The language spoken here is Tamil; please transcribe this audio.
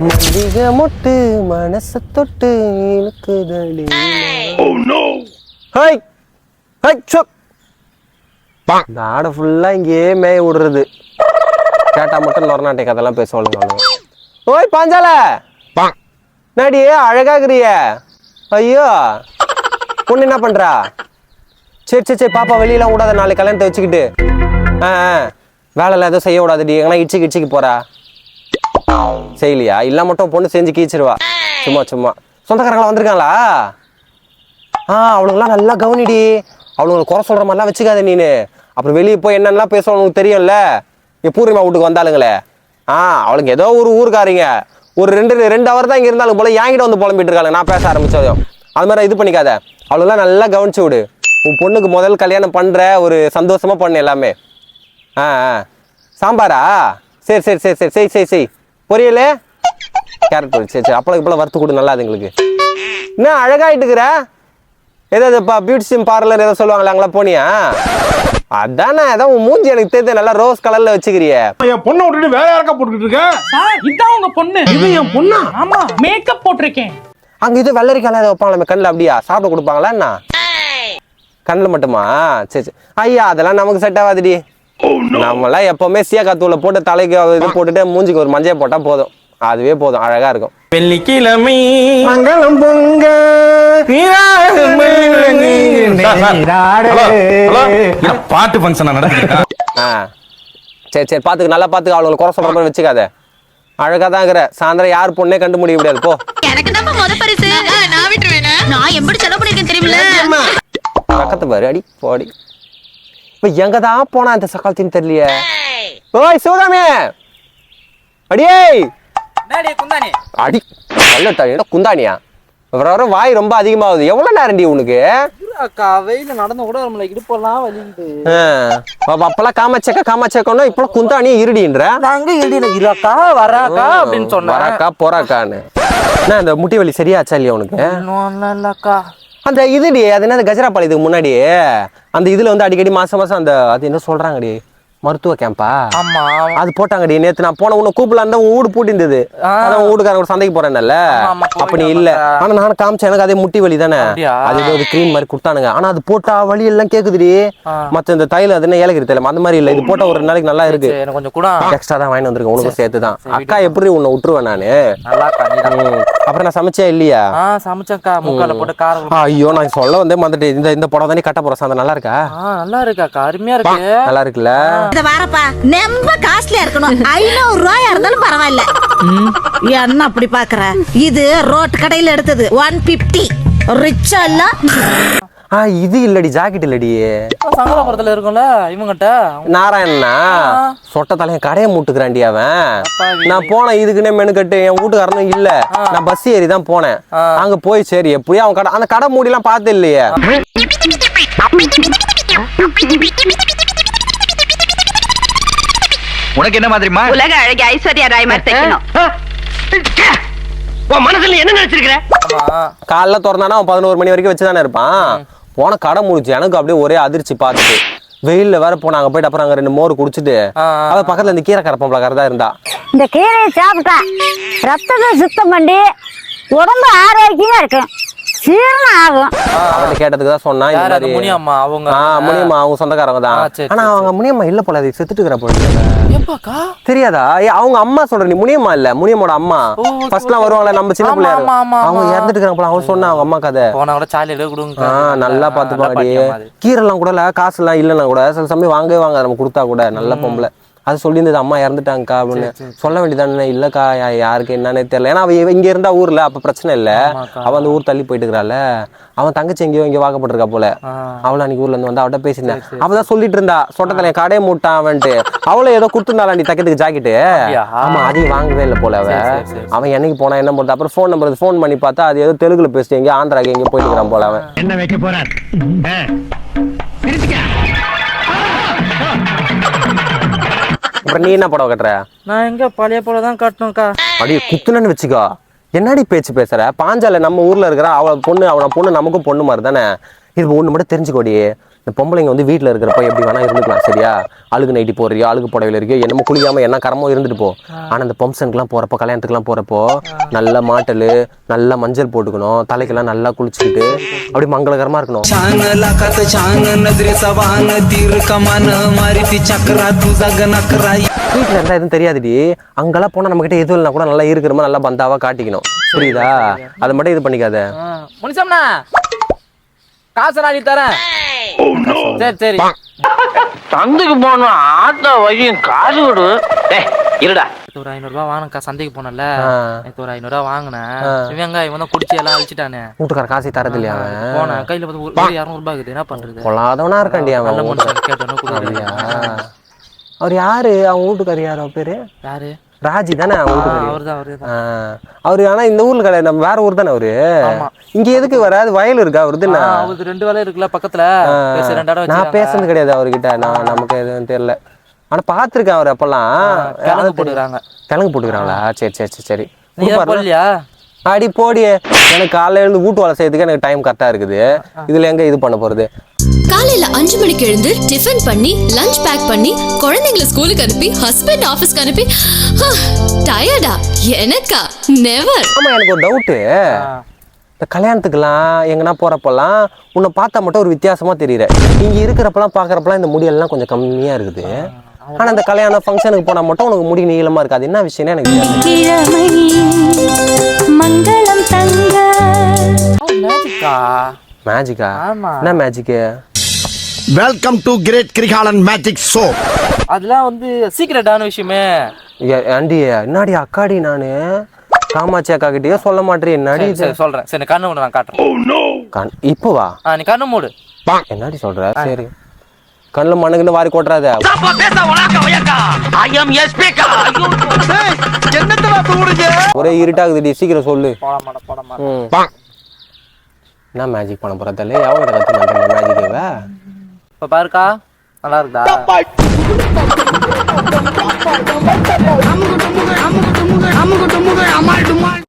மல்லிகை மொட்டு மனச தொட்டு இழுக்குதடி. ஹை ஹை சுக் இந்த ஆடை ஃபுல்லா இங்கேயே மேய விடுறது. கேட்டா மட்டும் நொரநாட்டை கதெல்லாம் பேசுவாளுங்க. ஓய் பாஞ்சால. நடி அழகாகிறிய. ஐயோ. பொண்ணு என்ன பண்றா? சரி சரி சரி பாப்பா வெளியெல்லாம் விடாத நாளைக்கு கல்யாணத்தை வச்சுக்கிட்டு. ஆ. வேலையில் எதுவும் செய்ய விடாதடி எங்கன்னா இச்சிக்கு இச்சிக்கு போறா. செய்யலையா? இல்லை மட்டும் பொண்ணு செஞ்சு கீச்சிருவா. சும்மா சும்மா. சொந்தக்காரங்களா வந்திருக்காங்களா? ஆ அவளுங்களாம் நல்லா கவனிடி. அவளுங்களை குறை சொல்கிற மாதிரிலாம் வச்சுக்காத நீனு. அப்புறம் வெளியே போய் என்னென்னலாம் பேசுவோம் உனக்கு தெரியும்ல? நீ பூர்ணிமா வீட்டுக்கு வந்தாளுங்களே. ஆ அவளுக்கு ஏதோ ஒரு ஊருக்காரிங்க. ஒரு ரெண்டு ரெண்டு ஹவர் தான் இங்கே இருந்தாலும் போல என்கிட்ட வந்து புலம்பிட்டு இருக்காங்க நான் பேச ஆரம்பிச்சதும். அது மாதிரி இது பண்ணிக்காத. அவளுங்களாம் நல்லா கவனிச்சு விடு. உன் பொண்ணுக்கு முதல் கல்யாணம் பண்ணுற ஒரு சந்தோஷமாக பண்ணு எல்லாமே. ஆ ஆ. சாம்பாரா? சரி சரி சரி சரி. சரி சரி சரி பொரியல்? கேரட் பொரியல். சரி சரி. அப்பளம் இப்பளம் வறுத்து கொடு நல்லா அதுங்களுக்கு என்ன அழகாயிட்டுக்கிற ஏதாவது இப்போ பியூட்டிஷியன் பார்லர் ஏதோ சொல்லுவாங்களே அங்கெல்லாம் போனியா? அதானே அதான் உன் மூஞ்சி எனக்கு தெரியுது நல்லா ரோஸ் கலர்ல வச்சுக்கிறியே. என் பொண்ணை விட்டுட்டு வேற யாருக்கா போட்டுக்கிட்டு இருக்க? சார் இதான் உங்க பொண்ணு. இது என் பொண்ணா? ஆமா மேக்கப் போட்டிருக்கேன். அங்க இது வெள்ளரிக்காய் ஏதாவது வைப்பாங்களே கண்ணில் அப்படியா? சாப்பிட கொடுப்பாங்களா என்ன? கண்ணில் மட்டுமா? சரி சரி. ஐயா அதெல்லாம் நமக்கு செட் ஆகாதுடி. நம்மளாம் எப்பவுமே சீயக்காத்தூளை போட்டு தலைக்கு இது போட்டுட்டு மூஞ்சிக்கு ஒரு மஞ்சள் போட்டா போதும். அதுவே போதும். அழகா இருக்கும். வெள்ளிக்கிழமை. மங்களம் பொங்க. பாட்டு ஃபங்க்ஷன் நடக்குது ஆ. சரி சரி. பாத்துக்க நல்லா பாத்துக்க. அவளுங்களை குறை சொல்ற மாதிரி வச்சுக்காத. அழகா தான் இருக்கிற. சாயந்தரம் யார் பொண்ணே கண்டு முடிய முடியாது. போ. எனக்கு தான் முத பரிசு. நான் விட்டுருவேன்? நான் எப்படி செலவு பண்ணிருக்கேன் தெரியுமில்ல. பக்கத்து பாரு. அடி போடி. இப்ப எங்க தான் போனா இந்த சக்காலத்தின்னு தெரியலையே? ஓய் சிவகாமி! அடியே அடி நல்ல குந்தானியா வர வர வாய் ரொம்ப அதிகமாகுது. எவ்வளவு நேரம்டி உனக்கு? அக்கா வெயில நடந்து கூட நம்மள இடுப்பெல்லாம் வலிக்குது. அப்பெல்லாம் காமாச்சேக்கா காமாச்சேக்கணும் இப்பெல்லாம் குந்தானியே இருடின்ற. நாங்க எழுதின இருக்கா வராக்கா அப்படின்னு சொன்னேன். வராக்கா போறாக்கான்னு என்ன இந்த முட்டி வலி சரியாச்சா இல்லையா உனக்கு? இல்லக்கா அந்த இதுடி அது என்ன அந்த இதுக்கு முன்னாடி? அந்த இதில் வந்து அடிக்கடி மாதம் மாதம் அந்த அது என்ன சொல்கிறாங்கடி மருத்துவ கேம்பா ஆமா. அது போட்டாங்கடி. நேத்து நான் போன உன்னை கூப்பிடலாம் தான் வீடு பூட்டி இருந்தது. அதான் வீட்டுக்காரங்க கூட சந்தைக்கு போறேன்ல அப்ப நீ இல்ல. ஆனா நானும் காமிச்சேன். எனக்கு அதே முட்டி வலி தானே? அது ஒரு க்ரீம் மாதிரி கொடுத்தானுங்க. ஆனா அது போட்டா வலி எல்லாம் கேக்குதுடி. மத்த இந்த தைலம் அது என்ன ஏலகிரி தைலம்? அந்த மாதிரி இல்ல. இது போட்டா ஒரு நாளைக்கு நல்லா இருக்கு. கொஞ்சம் கூட. எக்ஸ்ட்ரா தான் வாங்கி வந்திருக்கேன். உனக்கும் சேர்த்து தான். அக்கா எப்படி உன்னை விட்டுருவேன் நானு. அப்புறம் நான் சமைச்சே இல்லையா? ஆ சமைச்சக்கா முக்கால போட்டு காரம். ஐயோ நான் சொல்ல வந்தே மறந்துட்டு இந்த இந்த படம் தானே கட்ட போறேன் நல்லா இருக்கா? நல்லா இருக்காக்கா அருமையா இருக்கு. நல்லா இருக்குல்ல? இத வரப்பா. ரொம்ப காஸ்ட்லியா இருக்கணும். ஐநூறு ரூபாயா இருந்தாலும் பரவாயில்ல. என்ன அப்படி பாக்குற? இது ரோட் கடையில எடுத்தது. ஒன் பிப்டி ரிச்சா இல்ல? ஆ இது இல்லடி ஜாக்கெட் இல்லடி. சங்கராபுரத்துல இருக்கும்ல இவங்கிட்ட? நாராயணனா சொட்ட தலையன் கடையை மூட்டுக்கிறான்டி அவன். நான் போனேன் இதுக்குன்னே மெனு கட்டு. என் வீட்டுக்காரனும் இல்ல. நான் பஸ் ஏறி தான் போனேன். அங்க போய் சரி எப்படியும் அவன் கடை அந்த கடை மூடிலாம் பார்த்து இல்லையே. உனக்கு என்ன மாதிரிமா உலக அழகி ஐஸ்வர்யா ராய் மாதிரி தைக்கணும். உன் மனசுல என்ன நினைச்சிருக்கிற? காலைல திறந்தானா அவன் பதினோரு மணி வரைக்கும் வச்சு தானே இருப்பான் போன கடை முடிச்சு. எனக்கு அப்படியே ஒரே அதிர்ச்சி பார்த்துட்டு. வெயில்ல வேற போனாங்க போயிட்டு அப்புறம் அங்க ரெண்டு மோர் குடிச்சிட்டு. அவ பக்கத்துல இந்த கீரை கரப்பம்பளக்கார தான் இருந்தா. இந்த கீரையை சாப்பிட்டா ரத்தத்தை சுத்தம் பண்ணி உடம்பு ஆரோக்கியமா இருக்கும். ஆகும் கேட்டதுக்கு தான் சொன்னா இந்த மாதிரி முனியம்மா அவங்க ஆ முனியம்மா அவங்க சொந்தக்காரங்க தான். ஆ, சரி, ஆனா அவங்க முனியம்மா இல்ல போல அது செத்துட்டு இருக்கிற போல ஏப்பாக்கா தெரியாதா? அவங்க அம்மா சொல்ற நீ முனியம்மா இல்ல முனியம்மோட அம்மா. ஃபர்ஸ்ட்லாம் வருவாங்கல்ல நம்ம சின்ன பிள்ளையா அவங்க. இறந்துட்டு இருக்காங்க போல அவங்க சொன்னா அவங்க அம்மா கதை போனா கூட சாலியில கொடுங்க ஆ நல்லா பாத்துப்பாங்கடி கீரைலாம் கூட இல்ல காசு எல்லாம் இல்லைன்னா கூட சில சமயம் வாங்கவே வாங்க நம்ம கொடுத்தா கூட நல்ல பொம்பளை. அது சொல்லியிருந்தது அம்மா இறந்துட்டாங்கக்கா அப்படின்னு. சொல்ல வேண்டியதானே? இல்லக்கா யாருக்கு என்னன்னே தெரியல. ஏன்னா அவ இவ இங்க இருந்தா ஊர்ல அப்ப பிரச்சனை இல்ல. ஆமாக்கா. அவ அந்த ஊர் தள்ளி போயிட்டு இருக்கிறாள் அவன் தங்கச்சி எங்கேயோ இங்க வாக்கப்பட்டிருக்கா போல. அவள அன்னைக்கு ஊர்ல இருந்து வந்து அவட்ட பேசியிருந்தேன். அவதான் சொல்லிட்டு இருந்தா. சொட்டத்துல என் கடையை மூட்டான் அவன்ட்டு அவளை ஏதோ கொடுத்துருந்தாளாண்டி தைக்கிறதுக்கு ஜாக்கெட்டு? ஆமா அதையும் வாங்கவே இல்லை போல அவ. சரி, சரி, சரி. அவன் என்னைக்கு போனா என்ன பண்ணுறது அப்புறம் ஃபோன் நம்பர் ஃபோன் பண்ணி பார்த்தா அது ஏதோ தெலுங்குல பேசிட்டு எங்கேயோ ஆந்திராக்கு எங்கேயோ போயிட்டு இருக்கிறான் போல அவன். என்ன வைக்க போறார்? அப்புறம் நீ என்ன படம் கட்டுற? நான் எங்க? பழைய போல தான் கட்டணும்க்கா. அடி குத்துனன்னு வச்சுக்கோ. என்னடி பேச்சு பேசுற? பாஞ்சால நம்ம ஊர்ல இருக்கிற அவள பொண்ணு அவன பொண்ணு நமக்கும் பொண்ணு மாதிரி தானே? இது ஒண்ணு மட்டும் தெரிஞ்சுக்கோடி. இந்த பொம்பளைங்க வந்து வீட்டில் இருக்கிறப்ப எப்படி வேணால் இருந்துக்கலாம் சரியா? அழுகு நைட்டி போறியோ அழுகு புடவையில் இருக்கோ என்னமோ குளியாமல் என்ன கரமோ இருந்துட்டு போ. ஆனால் அந்த பம்சனுக்குலாம் போகிறப்போ கல்யாணத்துக்குலாம் போகிறப்போ நல்ல மாட்டல் நல்லா மஞ்சள் போட்டுக்கணும் தலைக்கெல்லாம் நல்லா குளிச்சுட்டு அப்படி மங்களகரமாக இருக்கணும். வீட்டில் இருந்தால் எதுவும் தெரியாதுடி. அங்கெல்லாம் போனால் நம்மக்கிட்ட எதுவும் இல்லைனா கூட நல்லா இருக்கிறமா நல்லா பந்தாவாக காட்டிக்கணும். புரியுதா? அதை மட்டும் இது பண்ணிக்காத. முனிசாம்னா காசு நாடி தரேன். சரி சரி. சந்தைக்கு போகணும் ஆட்டோ வையும் காசு டேய் இருடா. ஒரு ஐநூறு ரூபாய் வாங்கினக்கா சந்தைக்கு போனல. நேத்து ஒரு ஐநூறு ரூபாய் வாங்கினேன். இவங்க இவன் தான் குடிச்சு எல்லாம் அழிச்சிட்டானே. வீட்டுக்கார காசை தரது இல்லையா போனேன். கையில பார்த்து ஒரு- ஒரு இரநூறு ரூபாய் இருக்குது. என்ன பண்றது? பொல்லாதவனா இருக்காண்டி அவன் நல்ல. மனுஷன் கேட்டோன்னு அவர் யாரு? அவன் வீட்டுக்காரி யார்? பேரு? யாரு? ராஜி தானே அவரு ஆனா இந்த ஊர்ல கிடையாது நம்ம வேற ஊர் தானே அவரு. இங்க எதுக்கு வராது வயல் இருக்கா அவருது அவருக்கு ரெண்டு வேலை இருக்குல்ல பக்கத்துல. நான். பேசுனது கிடையாது அவர்கிட்ட. நான் நமக்கு எதுவும் தெரியல. ஆனா பாத்திருக்கேன் அவர் அப்பெல்லாம். கிழங்கு போட்டுக்கிறாங்க. கிழங்கு போட்டுக்கிறாங்களா? சரி சரி சரி சரி. அடி போடியே. எனக்கு காலையில இருந்து வீட்டு வேலை செய்யறதுக்கு எனக்கு டைம் கரெக்டா இருக்குது. இதுல எங்க இது பண்ண போறது? காலையில அஞ்சு மணிக்கு எழுந்து டிஃபன் பண்ணி லஞ்ச் பேக் பண்ணி குழந்தைங்களை ஸ்கூலுக்கு அனுப்பி ஹஸ்பண்ட் ஆபீஸ்க்கு அனுப்பி. டயர்டா எனக்கா? நெவர் ஆமா எனக்கு ஒரு டவுட்டு இந்த கல்யாணத்துக்குலாம் எங்கன்னா போறப்பெல்லாம் உன்னை பார்த்தா மட்டும் ஒரு வித்தியாசமா தெரியுற. இங்க இருக்கிறப்பெல்லாம் பாக்குறப்பெல்லாம் இந்த முடியெல்லாம் கொஞ்சம் கம்மியா இருக்குது. ஆனா இந்த கல்யாண ஃபங்க்ஷனுக்கு போனா மட்டும் உனக்கு முடி நீளமா இருக்காது என்ன விஷயம்னு எனக்கு மங்களம் தங்க. மேஜிக்கா. என்ன magic welcome to great Kirikalan magic show அதெல்லாம் வந்து சீக்கிரட்டான விஷயமே. ஆண்டி என்னாடி அக்காடி நானு? காமாட்சி அக்கா கிட்டயே சொல்ல மாட்டேன் என்னடி சொல்றேன். சரி கண்ணு மூடு நான் காட்டுறேன். கண்- இப்போ வா. ஆ நீ கண்ணு மூடு. என்னடி சொல்ற? சரி. கண்ணில் மண்ணுக்குன்னு வாரி கொட்டுறாத. ஒரே இருட்டாகுதுடி சீக்கிரம் சொல்லு. என்ன மேஜிக் பண்ண போகிற தெரியல எவ்வளோ கற்று மாட்டேன் மேஜிக் இவ இப்போ பாருக்கா நல்லா இருக்குதா? அம்முக்கு அம்முக்கு அம்முக்கு அம்மாள்